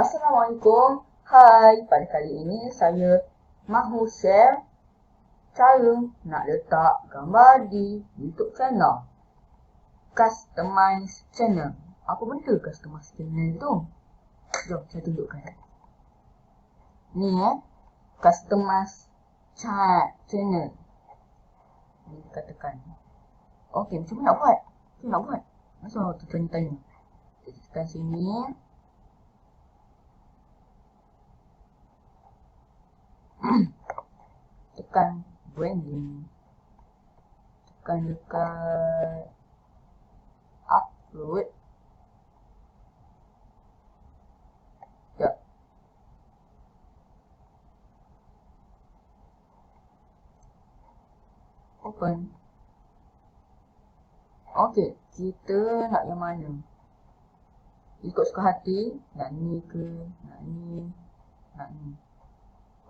Assalamualaikum. Hai, pada kali ini saya mahu share cara nak letak gambar di YouTube channel. Customize channel. Apa benda customize channel tu? Jom saya tunjukkan. Ni eh, customize chat channel. Ni katakan. Okey, macam mana nak buat? Macam mana nak buat? Masa tu tanya-tanya. Tekan sini. Tekan branding tekan dekat upload. Open. Okey kita nak yang mana? Ikut suka hati nak ni ke nak ni nak ni.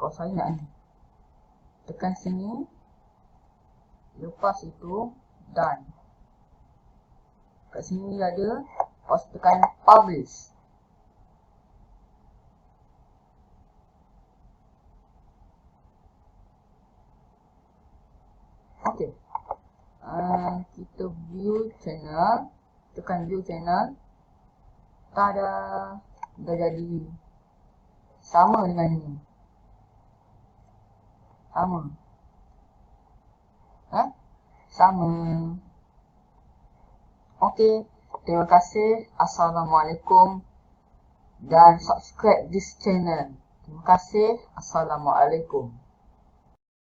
Kalau saya nak ni tekan sini. Lepas itu done. Kat sini ada lepas tekan publish. Ok uh, kita view channel. Tekan view channel. Tada. Dah jadi. Sama dengan ni sama. Ha? Sama. Okey. Terima kasih. Assalamualaikum. Dan subscribe this channel. Terima kasih. Assalamualaikum.